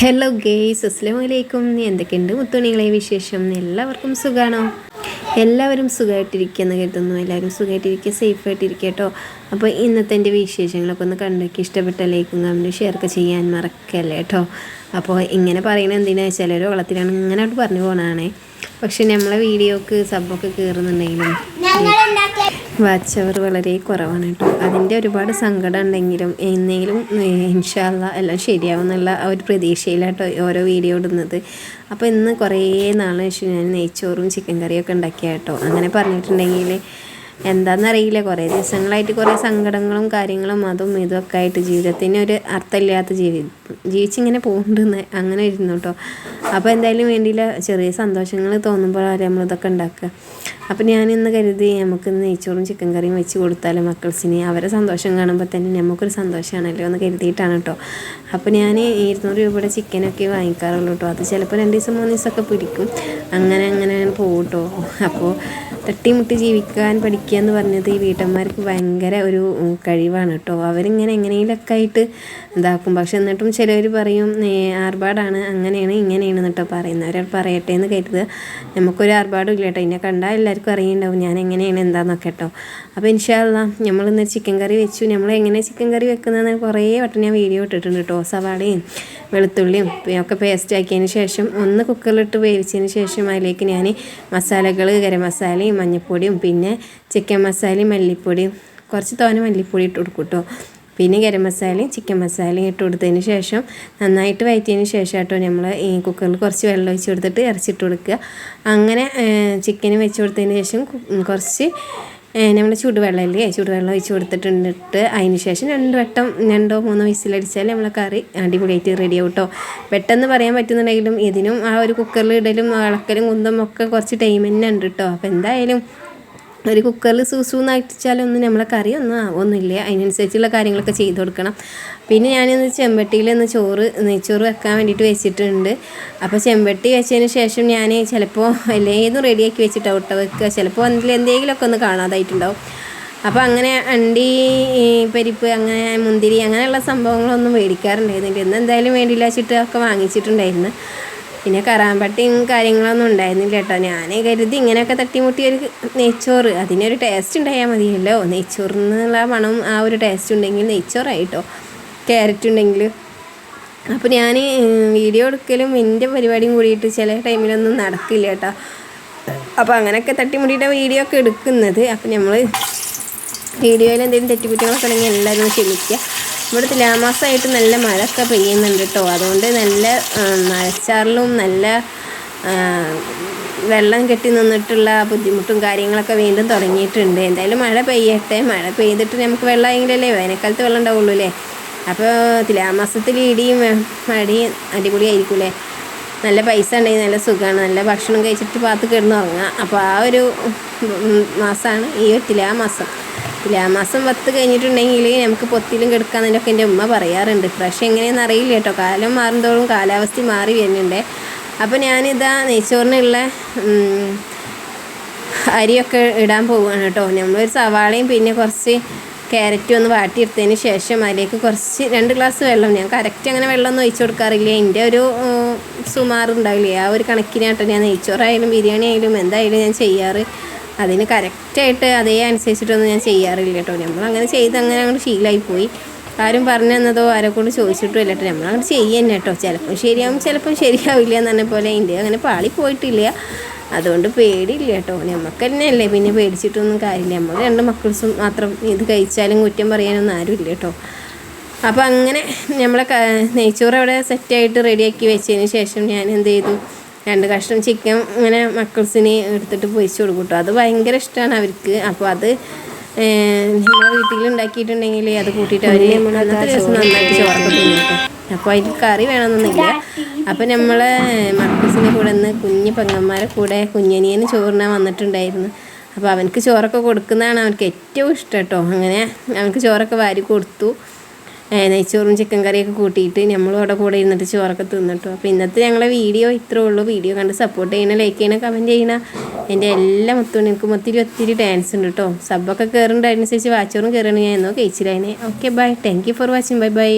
Hello guys അസ്ലാം വലൈക്കും എന്തൊക്കെയുണ്ട് മുത്തുണികളെ വിശേഷം? എല്ലാവർക്കും സുഖമാണോ എല്ലാവരും സുഖമായിട്ടിരിക്കുകയെന്ന് കരുതുന്നു. എല്ലാവരും സുഖമായിട്ടിരിക്കുക സേഫായിട്ടിരിക്കുക കേട്ടോ. അപ്പോൾ ഇന്നത്തെ എന്റെ വിശേഷങ്ങളൊക്കെ ഒന്ന് കണ്ടൊക്കെ. ഇഷ്ടപ്പെട്ട ലൈക്കും കമന്റും ഷെയറൊക്കെ ചെയ്യാൻ മറക്കല്ലേ കേട്ടോ. അപ്പോൾ ഇങ്ങനെ പറയുന്നത് എന്തിനാ വെച്ചാൽ ഒരു വളത്തിലാണ് ഇങ്ങനെ പറഞ്ഞു പോകണതാണേ പക്ഷേ നമ്മളെ വീഡിയോക്ക് സബ്ബൊക്കെ കയറുന്നുണ്ടെങ്കിലും വാച്ച് അവർ വളരെ കുറവാണ് കേട്ടോ. അതിന്റെ ഒരുപാട് സങ്കടം ഉണ്ടെങ്കിലും എന്നെങ്കിലും ഇൻഷാല്ല എല്ലാം ശരിയാവും എന്നുള്ള ആ ഒരു പ്രതീക്ഷയിലാട്ടോ ഓരോ വീഡിയോ ഇടുന്നത്. അപ്പോൾ ഇന്ന് കുറേ നാളെ ഞാൻ നെയ്ച്ചോറും ചിക്കൻ കറിയൊക്കെ ഉണ്ടാക്കിയ കേട്ടോ അങ്ങനെ പറഞ്ഞിട്ടുണ്ടെങ്കിൽ എന്താണെന്നറിയില്ല കുറേ ദിവസങ്ങളായിട്ട് കുറേ സങ്കടങ്ങളും കാര്യങ്ങളും അതും ഇതൊക്കെ ആയിട്ട് ജീവിതത്തിന് ഒരു അർത്ഥമില്ലാത്ത ജീവി ജീവിച്ചിങ്ങനെ പോകുന്നുണ്ടെന്ന് അങ്ങനെ ഇരുന്നു കേട്ടോ അപ്പോൾ എന്തായാലും വേണ്ടിയില്ല ചെറിയ സന്തോഷങ്ങൾ തോന്നുമ്പോഴാണ് നമ്മളിതൊക്കെ ഉണ്ടാക്കുക. അപ്പം ഞാനിന്ന് കരുതി നമുക്ക് നെയ്ച്ചോറും ചിക്കൻ കറിയും വെച്ച് കൊടുത്താലും മക്കൾസിന്. അവരെ സന്തോഷം കാണുമ്പോൾ തന്നെ നമുക്കൊരു സന്തോഷമാണല്ലോ എന്ന് കരുതിയിട്ടാണ് കേട്ടോ അപ്പോൾ ഞാൻ ഇരുന്നൂറ് രൂപയുടെ ചിക്കനൊക്കെ വാങ്ങിക്കാറുള്ളൂ കേട്ടോ അത് ചിലപ്പോൾ രണ്ട് ദിവസം മൂന്ന് ദിവസമൊക്കെ പിടിക്കും. അങ്ങനെ അങ്ങനെ പോകും കേട്ടോ അപ്പോൾ തട്ടിമുട്ടി ജീവിക്കാൻ പഠിക്കുക എന്ന് പറഞ്ഞത് ഈ വീട്ടമ്മമാർക്ക് ഭയങ്കര ഒരു കഴിവാണ് കേട്ടോ. അവരിങ്ങനെ എങ്ങനെയൊക്കെ ആയിട്ട് ഇതാക്കും. പക്ഷെ എന്നിട്ടും ചിലവർ പറയും ആർഭാടാണ് അങ്ങനെയാണ് ഇങ്ങനെയാണ് എന്നിട്ടോ പറയുന്നത്. ഒരാൾ പറയട്ടെ എന്ന് കരുതുക. നമുക്കൊരു ആർഭാടും ഇല്ല കേട്ടോ. എന്നെ കണ്ടാൽ എല്ലാവർക്കും അറിയുന്നുണ്ടാവും ഞാൻ എങ്ങനെയാണ് എന്താണെന്നൊക്കെ കേട്ടോ. അപ്പോൾ ഇൻഷാല്ല നമ്മളിന്ന് ചിക്കൻ കറി വെച്ചു. നമ്മൾ എങ്ങനെ ചിക്കൻ കറി വെക്കുന്നതെന്ന് കുറേ വട്ടം ഞാൻ വീഡിയോ ഇട്ടിട്ടുണ്ട് കേട്ടോ. സവാളയും വെളുത്തുള്ളിയും ഒക്കെ പേസ്റ്റ് ആക്കിയതിന് ശേഷം ഒന്ന് കുക്കറിലിട്ട് വേവിച്ചതിന് ശേഷം അതിലേക്ക് ഞാൻ മസാലകൾ ഗരം മസാലയും മഞ്ഞൾപ്പൊടിയും പിന്നെ ചിക്കൻ മസാലയും മല്ലിപ്പൊടിയും കുറച്ച് തോന മല്ലിപ്പൊടി ഇട്ട് കൊടുക്കും കേട്ടോ പിന്നെ ഗരം മസാലയും ചിക്കൻ മസാലയും ഇട്ട് കൊടുത്തതിന് ശേഷം നന്നായിട്ട് വയറ്റിയതിന് ശേഷം കേട്ടോ നമ്മൾ ഈ കുക്കറിൽ കുറച്ച് വെള്ളം ഒഴിച്ച് കൊടുത്തിട്ട് ഇറച്ചിട്ട് കൊടുക്കുക. അങ്ങനെ ചിക്കന് വെച്ച് കൊടുത്തതിന് ശേഷം കുറച്ച് നമ്മൾ ചൂടുവെള്ളമല്ലേ ചൂടുവെള്ളം ഒഴിച്ച് കൊടുത്തിട്ടുണ്ട് അതിന് ശേഷം രണ്ട് വട്ടം രണ്ടോ മൂന്നോ വിസിലടിച്ചാൽ നമ്മളെ കറി അടിപൊളിയായിട്ട് റെഡി ആവും കേട്ടോ പെട്ടെന്ന് പറയാൻ പറ്റുന്നുണ്ടെങ്കിലും ഇതിനും ആ ഒരു കുക്കറിൽ ഇടലും ഇളക്കലും കുന്തം ഒക്കെ കുറച്ച് ടൈം തന്നെ ഉണ്ട് കേട്ടോ അപ്പോൾ എന്തായാലും ഒരു കുക്കറിൽ സൂസൂന്ന് അടിച്ചാലൊന്നും നമ്മളെ കറി ഒന്നും ആവുമൊന്നുമില്ല അതിനനുസരിച്ചുള്ള കാര്യങ്ങളൊക്കെ ചെയ്ത് കൊടുക്കണം. പിന്നെ ഞാനിന്ന് ചെമ്പട്ടിയിൽ ഒന്ന് ചോറ് നെയ്ച്ചോറ് വെക്കാൻ വേണ്ടിയിട്ട് വെച്ചിട്ടുണ്ട്. അപ്പോൾ ചെമ്പട്ടി വെച്ചതിന് ശേഷം ഞാൻ ചിലപ്പോൾ എല്ലേതും റെഡിയാക്കി വെച്ചിട്ടാണ് ഒട്ട വെക്കുക. ചിലപ്പോൾ അതിൽ എന്തെങ്കിലുമൊക്കെ ഒന്ന് കാണാതായിട്ടുണ്ടാവും. അപ്പോൾ അങ്ങനെ അണ്ടി പരിപ്പ് അങ്ങനെ മുന്തിരി അങ്ങനെയുള്ള സംഭവങ്ങളൊന്നും മേടിക്കാറുണ്ടായിരുന്നില്ല. ഇന്ന് എന്തായാലും വേണ്ടിയില്ല വെച്ചിട്ട് ഒക്കെ വാങ്ങിച്ചിട്ടുണ്ടായിരുന്നു. പിന്നെ കറാമ്പട്ടിയും കാര്യങ്ങളൊന്നും ഉണ്ടായിരുന്നില്ല കേട്ടോ. ഞാൻ കരുതി ഇങ്ങനെയൊക്കെ തട്ടിമുട്ടി ഒരു നെയ്ച്ചോറ്. അതിനൊരു ടേസ്റ്റ് ഉണ്ടായാൽ മതിയല്ലോ. നെയ്ച്ചോറിനുള്ള മണം ആ ഒരു ടേസ്റ്റ് ഉണ്ടെങ്കിൽ നെയ്ച്ചോറായിട്ടോ. ക്യാരറ്റ് ഉണ്ടെങ്കിൽ. അപ്പോൾ ഞാൻ വീഡിയോ എടുക്കലും എന്റെ പരിപാടിയും കൂടിയിട്ട് ചില ടൈമിലൊന്നും നടക്കില്ല കേട്ടോ. അപ്പോൾ അങ്ങനെയൊക്കെ തട്ടിമുട്ടിയിട്ട് വീഡിയോ ഒക്കെ എടുക്കുന്നത്. അപ്പോൾ നമ്മൾ വീഡിയോയിൽ എന്തെങ്കിലും തെറ്റുകുറ്റങ്ങളൊക്കെ ഉണ്ടെങ്കിൽ എല്ലാവരും ക്ഷമിക്കുക. ഇവിടെ തുലാമാസമായിട്ട് നല്ല മഴയൊക്കെ പെയ്യുന്നുണ്ട് കേട്ടോ. അതുകൊണ്ട് നല്ല മഴച്ചാറിലും നല്ല വെള്ളം കെട്ടി നിന്നിട്ടുള്ള ബുദ്ധിമുട്ടും കാര്യങ്ങളൊക്കെ വീണ്ടും തുടങ്ങിയിട്ടുണ്ട്. എന്തായാലും മഴ പെയ്യട്ടെ. മഴ പെയ്തിട്ട് നമുക്ക് വെള്ളമായെങ്കിലല്ലേ വേനൽക്കാലത്ത് വെള്ളം ഉണ്ടാവുള്ളൂ അല്ലേ? അപ്പോൾ തുലാമാസത്തിൽ ഇടിയും മഴയും അടിപൊളിയായിരിക്കും നല്ല പൈസ ഉണ്ടെങ്കിൽ നല്ല സുഖമാണ്. നല്ല ഭക്ഷണം കഴിച്ചിട്ട് പാത്ത് കിടന്ന് ഉറങ്ങുക അപ്പോൾ ആ ഒരു മാസമാണ് ഈ തുലാമാസം. തുലാമാസം പത്ത് കഴിഞ്ഞിട്ടുണ്ടെങ്കിൽ നമുക്ക് പൊത്തിലും കിടക്കാന്നതിനൊക്കെ എന്റെ ഉമ്മ പറയാറുണ്ട്. ഫ്രഷ് എങ്ങനെയാണെന്ന് അറിയില്ല കേട്ടോ. കാലം മാറുന്തോറും കാലാവസ്ഥ മാറി വരുന്നുണ്ട്. അപ്പോൾ ഞാനിതാ നെയ്ച്ചോറിനുള്ള അരിയൊക്കെ ഇടാൻ പോവുകയാണ് കേട്ടോ. നമ്മളൊരു സവാളയും പിന്നെ കുറച്ച് ക്യാരറ്റും ഒന്ന് വാട്ടിയെടുത്തതിന് ശേഷം അതിലേക്ക് കുറച്ച് രണ്ട് ഗ്ലാസ് വെള്ളം. ഞാൻ കറക്റ്റ് അങ്ങനെ വെള്ളമൊന്നും ഒഴിച്ചു കൊടുക്കാറില്ല. എന്റെ ഒരു സുമാറുണ്ടാവില്ലേ? ആ ഒരു കണക്കിനാട്ടോ ഞാൻ നെയ്ച്ചോറായാലും ബിരിയാണി ആയാലും എന്തായാലും ഞാൻ ചെയ്യാറ്. അതിന് കറക്റ്റായിട്ട് അതേ അനുസരിച്ചിട്ടൊന്നും ഞാൻ ചെയ്യാറില്ല കേട്ടോ. നമ്മൾ അങ്ങനെ ചെയ്ത് അങ്ങനെ അങ്ങോട്ട് ശീലമായി പോയി ആരും പറഞ്ഞു തന്നതോ ആരെ കൊണ്ട് ചോദിച്ചിട്ടും ഇല്ല കേട്ടോ. നമ്മളങ്ങനെ ചെയ്യുക കേട്ടോ. ചിലപ്പം ശരിയാവും ചിലപ്പം ശരിയാവില്ല എന്ന് പറഞ്ഞ പോലെ ഉണ്ട് അങ്ങനെ പാളി പോയിട്ടില്ല. അതുകൊണ്ട് പേടിയില്ല കേട്ടോ. നമുക്ക് തന്നെയല്ലേ പിന്നെ പേടിച്ചിട്ടൊന്നും കാര്യമില്ല. നമ്മൾ രണ്ട് മക്കൾസും മാത്രം ഇത് കഴിച്ചാലും കുറ്റം പറയാനൊന്നും ആരുമില്ല കേട്ടോ. അപ്പോൾ അങ്ങനെ നമ്മളെ നെയ്ച്ചോറ് അവിടെ സെറ്റായിട്ട് റെഡിയാക്കി വെച്ചതിന് ശേഷം ഞാൻ എന്ത് ചെയ്തു? രണ്ട് കഷ്ണം ചിക്കൻ ഇങ്ങനെ മക്കൾസിന് എടുത്തിട്ട് പൊരിച്ച് കൊടുക്കും കേട്ടോ അത് ഭയങ്കര ഇഷ്ടമാണ് അവർക്ക്. അപ്പോൾ അത് നമ്മളെ വീട്ടിൽ ഉണ്ടാക്കിയിട്ടുണ്ടെങ്കിൽ അത് കൂട്ടിയിട്ട് അവർ അന്നത്തെ ദിവസം നന്നായിട്ട് ചോറൊക്കെ തിന്നും കേട്ടോ അപ്പോൾ അതിന് കറി വേണമെന്നൊന്നുമില്ല അപ്പോൾ നമ്മളെ മക്കൾസിന്റെ കൂടെ നിന്ന് കുഞ്ഞു പെങ്ങന്മാരെ കൂടെ കുഞ്ഞനിയന് ചോറിനാൻ വന്നിട്ടുണ്ടായിരുന്നു. അപ്പോൾ അവനക്ക് ചോറൊക്കെ കൊടുക്കുന്നതാണ് അവനക്ക് ഏറ്റവും ഇഷ്ടം കേട്ടോ അങ്ങനെ അവനക്ക് ചോറൊക്കെ വാരി കൊടുത്തു. നെയ്ച്ചോറും ചിക്കൻ കറിയൊക്കെ കൂട്ടിയിട്ട് നമ്മളും അവിടെ കൂടെ ഇരുന്നിട്ട് ചോറൊക്കെ തിന്നിട്ടു. അപ്പോൾ ഇന്നത്തെ ഞങ്ങളെ വീഡിയോ ഇത്രേ ഉള്ളൂ. വീഡിയോ കണ്ട് സപ്പോർട്ട് ചെയ്യണ ലൈക്ക് ചെയ്യണ കമന്റ് ചെയ്യണ. എന്റെ എല്ലാം മൊത്തം എനിക്ക് ഒത്തിരി ഒത്തിരി ഡാൻസ് ഉണ്ട് കേട്ടോ സബ്ബൊക്കെ കയറുന്നുണ്ട് അതിനനുസരിച്ച് വാച്ചോറും കയറണം ഞാൻ. എന്നോ കഴിച്ചില്ലായിനെ okay bye thank for watching bye bye